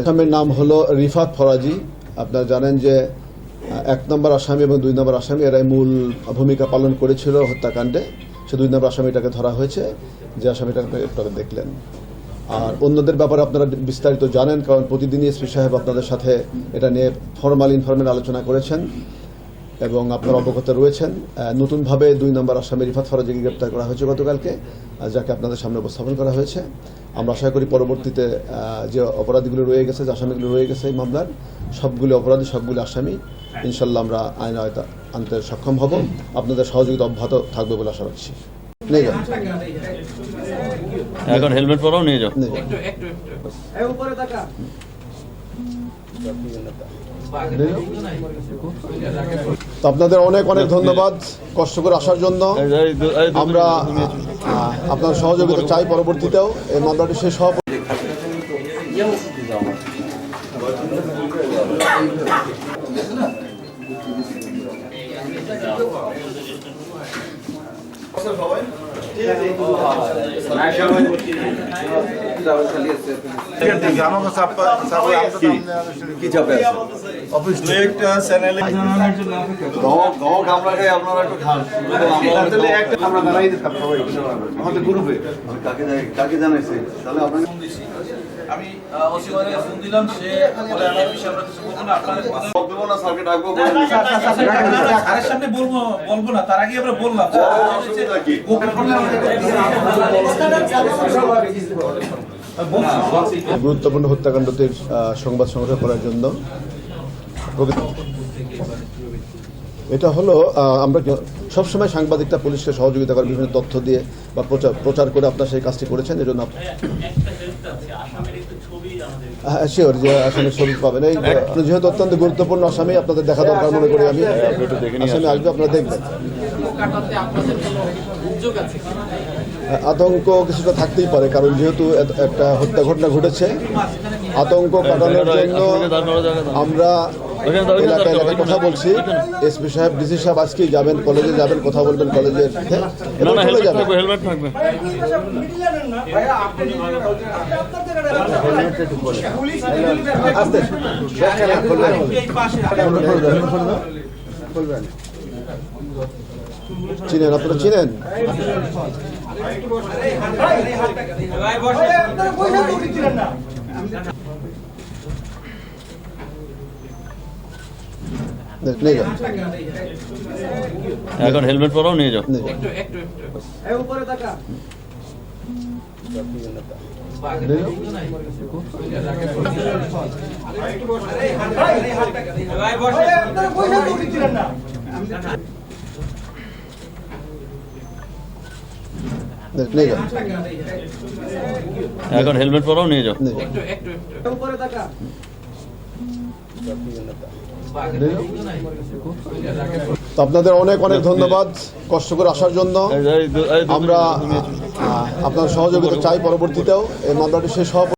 আসামির নাম হলো রিফাত ফরাজি। আপনারা জানেন যে এক নম্বর আসামি এবং দুই নম্বর আসামি এরাই মূল ভূমিকা পালন করেছিল হত্যাকাণ্ডে। সে দুই নম্বর আসামিটাকে ধরা হয়েছে, যে আসামিটাকে আপনারা দেখলেন। আর অন্যদের ব্যাপারে আপনারা বিস্তারিত জানেন, কারণ প্রতিদিনই এসপি সাহেব আপনাদের সাথে এটা নিয়ে ফর্মাল ইনফরমেল আলোচনা করেছেন। এবং আপনারা অবগত রয়েছেন নতুনভাবে দুই নম্বর আসামি রিফাত ফরাজিকে গ্রেপ্তার করা হয়েছে গতকালকে যাকে আপনাদের সামনে উপস্থাপন করা হয়েছে। আমরা আশা করি পরবর্তীতে যে অপরাধীগুলো রয়ে গেছে যে আসামিগুলো রয়ে গেছে এই মামলার সবগুলি অপরাধী সবগুলি আসামি ইনশাল্লাহ আমরা আইন আয়তা আনতে সক্ষম হব। আপনাদের সহযোগিতা অব্যাহত থাকবে বলে আশা রাখছি। নিয়ে যান। এখন হেলমেট পরাও নিয়ে যাও। তো আপনাদের অনেক অনেক ধন্যবাদ কষ্ট করে আসার জন্য। আমরা আপনার সহযোগিতা চাই পরবর্তীতেও। এই মামলাটি শেষ হওয়া কি চাপে কাকে জানাইছে তাহলে আপনাকে আমি ওসি ফোন দিলাম সে বলে আমি অফিসে আমরা কিছু বলব না আপনাদের কথা না। স্যারকে ডাকবো বলে সামনে বলব বলব না। তার আগে আমরা বললাম গুরুত্বপূর্ণ হত্যাকাণ্ডটির সংবাদ সংগ্রহ করার জন্য এটা হলো আমরা সবসময় সাংবাদিকটা পুলিশকে সহযোগিতা করে বিভিন্ন তথ্য দিয়ে বা প্রচার প্রচার করে আপনার সেই কাজটি করেছেন এজন্য হ্যাঁ শিওর যে আসামি ছবি পাবেন এই যেহেতু অত্যন্ত গুরুত্বপূর্ণ আসামি আপনাদের দেখা দরকার মনে করি আমি আসামি আসবে আপনারা দেখবেন? আতঙ্ক কিছুটা থাকতেই পারে কারণ যেহেতু একটা হত্যা ঘটনা ঘটেছে আতঙ্ক কাটানোর জন্য। আমরা এলাকায় দাঁড় কথা বলছি এসপি সাহেব ডিসি সাহেব আজকেই যাবেন কলেজে যাবেন কথা বলবেন কলেজের সাথে এবং চলে যাবেন থাকবে আস্তে চিনেন আপনারা চিনেন নিয়ে যান এখন হেলমেট পরাও নিয়ে যাও নিয়ে যান একটু একটু একটু নিয়ে যান এখন হেলমেট পরাও নিয়ে যাও নিয়ে যান একটু একটু একটু তো আপনাদের অনেক অনেক ধন্যবাদ কষ্ট করে আসার জন্য। আমরা আপনার সহযোগিতা চাই পরবর্তীতেও। এই মামলাটি শেষ হওয়া